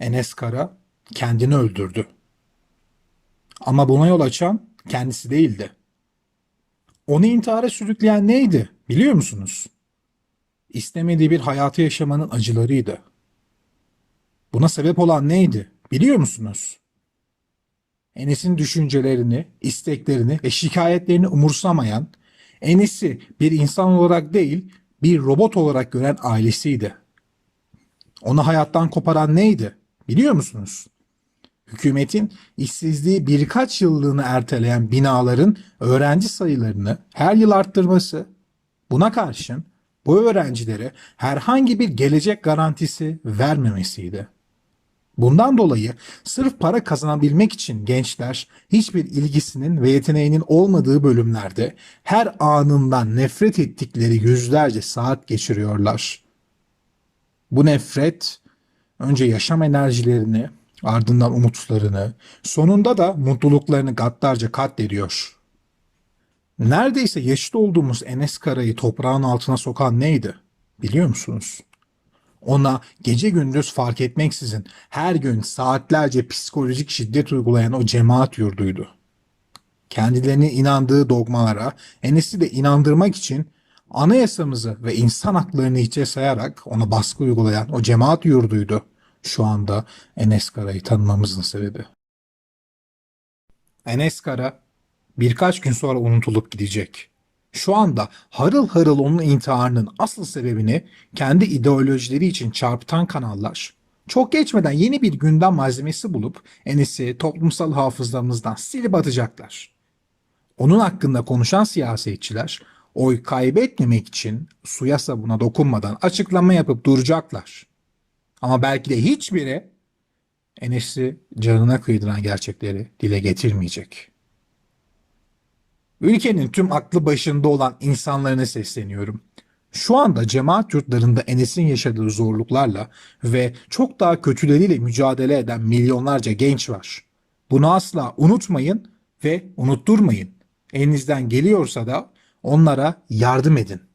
Enes Kara kendini öldürdü. Ama buna yol açan kendisi değildi. Onu intihara sürükleyen neydi biliyor musunuz? İstemediği bir hayatı yaşamanın acılarıydı. Buna sebep olan neydi biliyor musunuz? Enes'in düşüncelerini, isteklerini ve şikayetlerini umursamayan, Enes'i bir insan olarak değil, bir robot olarak gören ailesiydi. Onu hayattan koparan neydi? Biliyor musunuz? Hükümetin işsizliği birkaç yıllığını erteleyen binaların öğrenci sayılarını her yıl arttırması. Buna karşın bu öğrencilere herhangi bir gelecek garantisi vermemesiydi. Bundan dolayı sırf para kazanabilmek için gençler hiçbir ilgisinin ve yeteneğinin olmadığı bölümlerde her anından nefret ettikleri yüzlerce saat geçiriyorlar. Bu nefret önce yaşam enerjilerini, ardından umutlarını, sonunda da mutluluklarını gaddarca katlediyor. Neredeyse yaşıt olduğumuz Enes Kara'yı toprağın altına sokan neydi? Biliyor musunuz? Ona gece gündüz fark etmeksizin her gün saatlerce psikolojik şiddet uygulayan o cemaat yurduydu. Kendilerinin inandığı dogmalara Enes'i de inandırmak için anayasamızı ve insan haklarını hiçe sayarak ona baskı uygulayan o cemaat yurduydu şu anda Enes Kara'yı tanımamızın sebebi. Enes Kara birkaç gün sonra unutulup gidecek. Şu anda harıl harıl onun intiharının asıl sebebini kendi ideolojileri için çarpıtan kanallar çok geçmeden yeni bir gündem malzemesi bulup Enes'i toplumsal hafızamızdan silip atacaklar. Onun hakkında konuşan siyasetçiler oy kaybetmemek için suya sabuna dokunmadan açıklama yapıp duracaklar. Ama belki de hiçbiri Enes'i canına kıydıran gerçekleri dile getirmeyecek. Ülkenin tüm aklı başında olan insanlarına sesleniyorum. Şu anda cemaat yurtlarında Enes'in yaşadığı zorluklarla ve çok daha kötüleriyle mücadele eden milyonlarca genç var. Bunu asla unutmayın ve unutturmayın. Elinizden geliyorsa da onlara yardım edin.